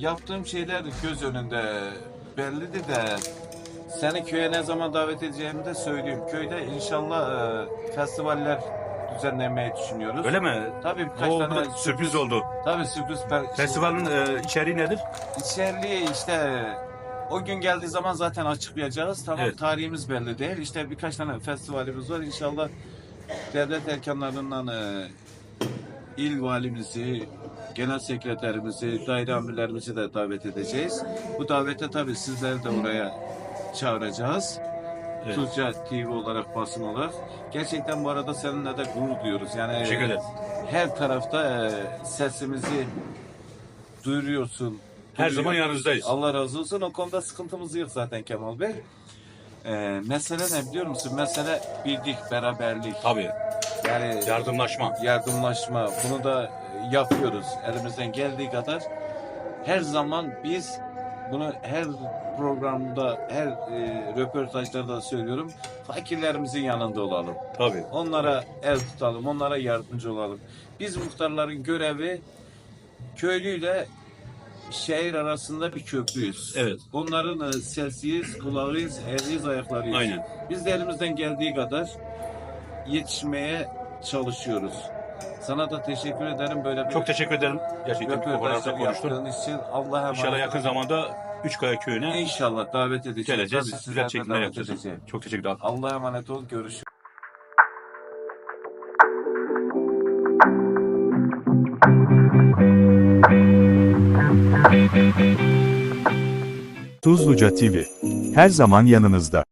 yaptığım şeyler göz önünde bellidir de seni köye ne zaman davet edeceğimi de söyleyeyim. Köyde inşallah e, festivaller düzenlemeyi düşünüyoruz. Öyle mi? Tabii birkaç Oo, tane bu da sürpriz oldu. Tabii sürpriz. Festivalin e, içeriği nedir? İçeriliği işte o gün geldiği zaman zaten açıklayacağız. Tamam Evet. tarihimiz belli değil. İşte birkaç tane festivalimiz var. İnşallah devlet erkanlarından e, il valimizi, genel sekreterimizi, daire amirlerimizi de davet edeceğiz. Bu davete tabii sizleri de oraya çağıracağız. Evet. Tuzca TV olarak basın olarak. Gerçekten bu arada seninle de gurur duyuyoruz. Yani Teşekkür ederim. her tarafta e, sesimizi duyuruyorsun. Her duyuyor- zaman yanınızdayız. Allah razı olsun. O konuda sıkıntımız yok zaten Kemal Bey. Ee, mesele ne biliyor musun? Mesele birlik, beraberlik. Tabii. Yani Yardımlaşma. yardımlaşma. Bunu da yapıyoruz. Elimizden geldiği kadar. Her zaman biz bunu her programda, her e, röportajlarda söylüyorum. Fakirlerimizin yanında olalım. Tabii. Onlara el tutalım, onlara yardımcı olalım. Biz muhtarların görevi köylüyle şehir arasında bir köprüyüz. Evet. Onların e, sesiyiz, kulağıyız, eliyiz, ayaklarıyız. Aynen. Biz de elimizden geldiği kadar yetişmeye çalışıyoruz. Sana da teşekkür ederim böyle bir Çok teşekkür ederim. Gerçekten bu konularda röportajlar konuştun. yaptığın için. Allah'a emanet. İnşallah yakın zamanda Üçkaya köyüne İnşallah davet edeceğiz. geleceğiz. Tabii Güzel sizlerle çekimler davet yapacağız. edeceğim. Çok teşekkür ederim. Allah'a emanet ol. Görüşürüz. Tuzluca TV. Her zaman yanınızda.